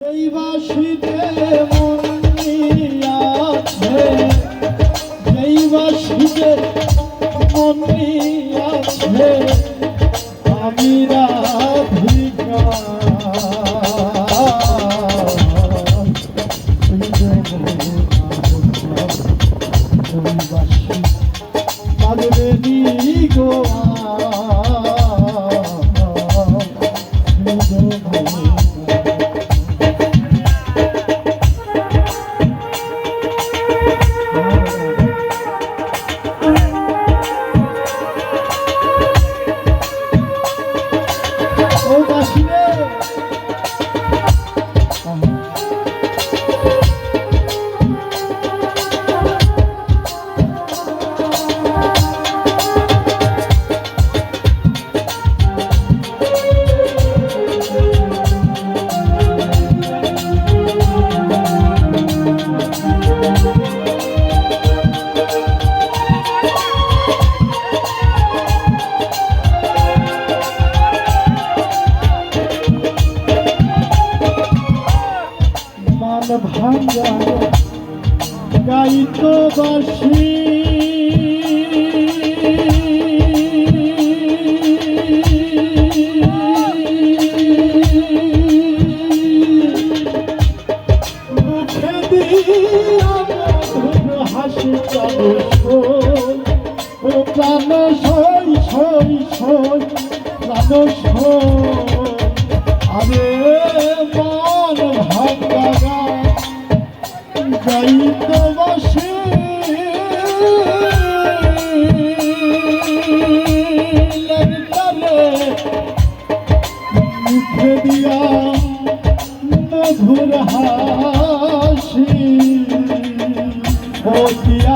এই বাসিতে মন আছে এই বাসিতে মন আছে আমি রাধিকা পাগলে নি গোয়া ভাঙ্গা গাইতো বাসি মুখে দিয়া মধুর হাসি প্রাণ সই সই সই, প্রাণ সই। আরে মন ভাঙ্গা গাইতো মুখে দিয়া মধুর হাসি ও জয়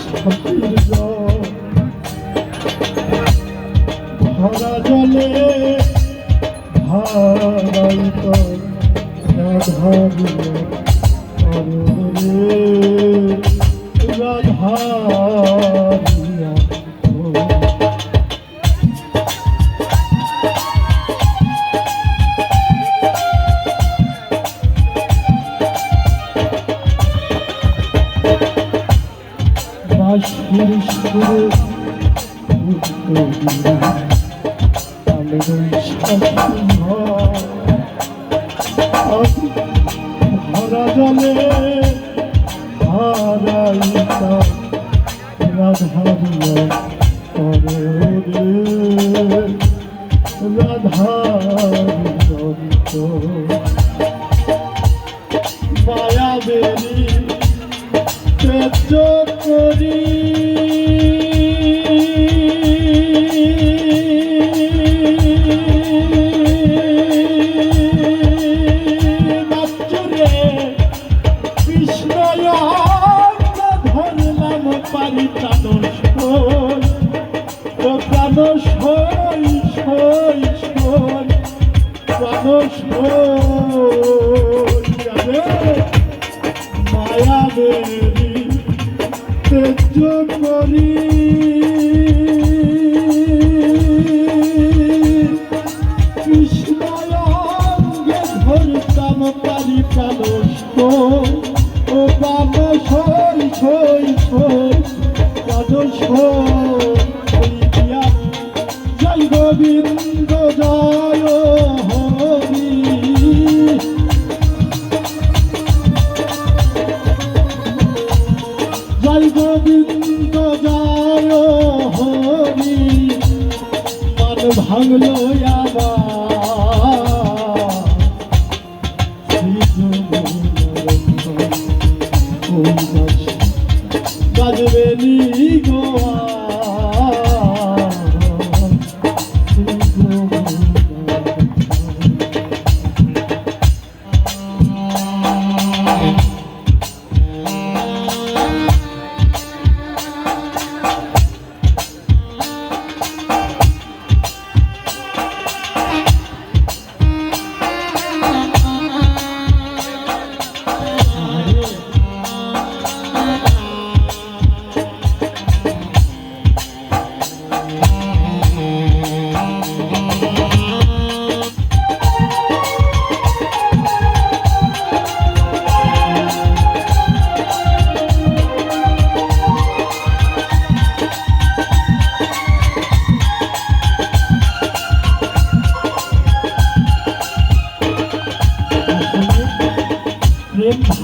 সতীর জল ভরা জলে ভারাইত রাধারিয়া বাঁশির সুরে ভরা জলে হারাইতা রাধারিয়া করে রাধারিয়া মায়া বেরি তেজ করি পারি চাদর ও প্রাণ সই সই সই প্রাণ সই মায়া তেজ করি কৃষ্ণয়ঙ্গে ধরতাম পারি প্রাণস ও প্রাণ সই সই সই দিয়া। জয় গোবিন্দ জয় ভাঙলো আবার।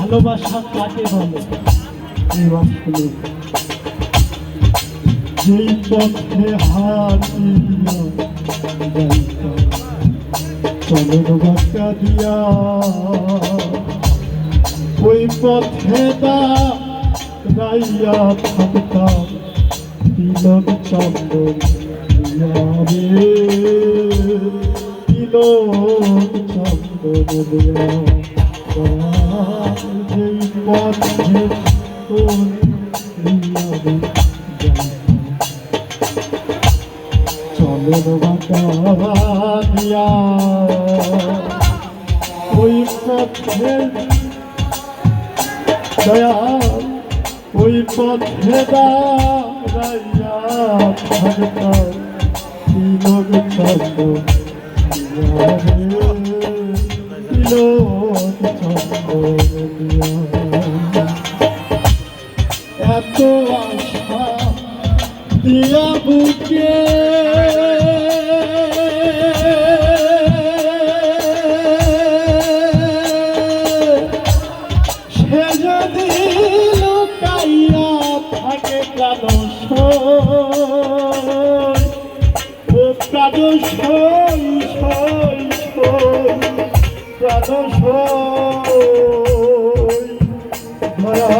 ভালোবাসা কাকে বলে? যেই পথে বাক্কা দিয়া ওই পথে দা রাইয়া থাকতাম তিলক চন্দন রে তিলক চন্দন দিয়া পথে তোর দিয়া রে যাইতাম চলন বাগানিয়া ওই পথে দয়া ওই পথে দাঁড়াইয়া থাকতাম তিলক চন্দ্র তিলক এত আশা দিয়া বুকে প্রাণ ধরা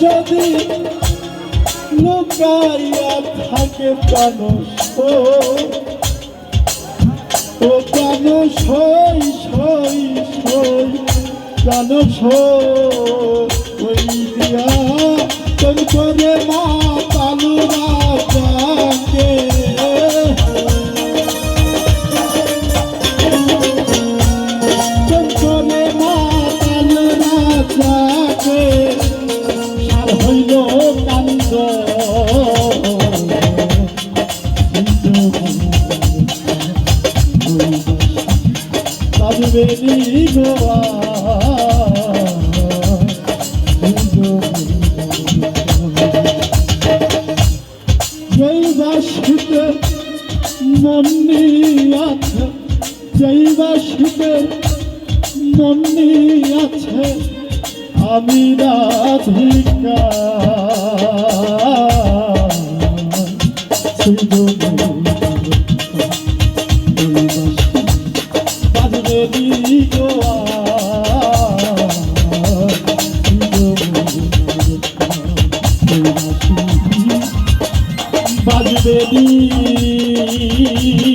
যদি লুকাইয়া থাকে প্রাণ ও প্রাণ সই সই সই প্রাণ সই দিয়া তোর করে মা তালু রাজাকে Bye.